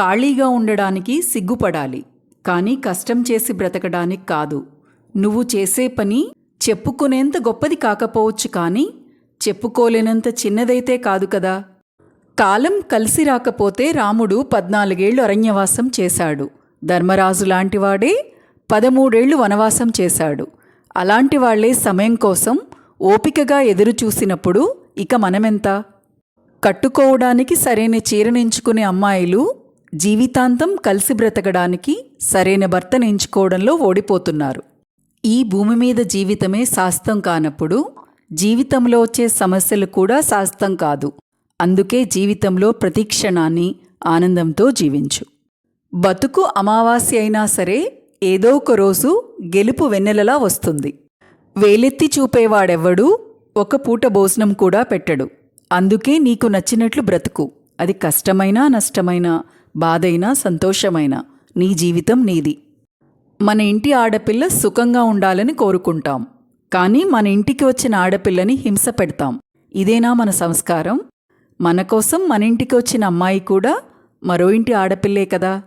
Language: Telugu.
ఖాళీగా ఉండడానికి సిగ్గుపడాలి కానీ కష్టం చేసి బ్రతకడానికి కాదు. నువ్వు చేసే పని చెప్పుకునేంత గొప్పది కాకపోవచ్చు కానీ చెప్పుకోలేనంత చిన్నదైతే కాదు కదా. కాలం కలిసి రాకపోతే రాముడు పద్నాలుగేళ్ళు అరణ్యవాసం చేశాడు. ధర్మరాజు లాంటివాడే పదమూడేళ్ళు వనవాసం చేశాడు. అలాంటి వాళ్ళే సమయం కోసం ఓపికగా ఎదురుచూసినప్పుడు ఇక మనమెంత? కట్టుకోవడానికి సరైన చీరనించుకునే అమ్మాయిలు జీవితాంతం కలిసి బ్రతకడానికి సరైన భర్తను ఎంచుకోవడంలో ఓడిపోతున్నారు. ఈ భూమి మీద జీవితమే శాస్తం కానప్పుడు జీవితంలో వచ్చే సమస్యలు కూడా శాస్తం కాదు. అందుకే జీవితంలో ప్రతి క్షణాన్ని ఆనందంతో జీవించు. బతుకు అమావాస్య అయినా సరే ఏదో ఒక రోజు గెలుపు వెన్నెలలా వస్తుంది. వేలెత్తి చూపేవాడెవ్వడూ ఒక పూట భోజనం కూడా పెట్టడు. అందుకే నీకు నచ్చినట్లు బ్రతుకు. అది కష్టమైనా నష్టమైనా బాధైనా సంతోషమైనా నీ జీవితం నీది. మన ఇంటి ఆడపిల్ల సుఖంగా ఉండాలని కోరుకుంటాం. కానీ మన ఇంటికి వచ్చిన ఆడపిల్లని హింస పెడతాం. ఇదేనా మన సంస్కారం? మన కోసం మన ఇంటికి వచ్చిన అమ్మాయి కూడా మరో ఇంటి ఆడపిల్లే కదా.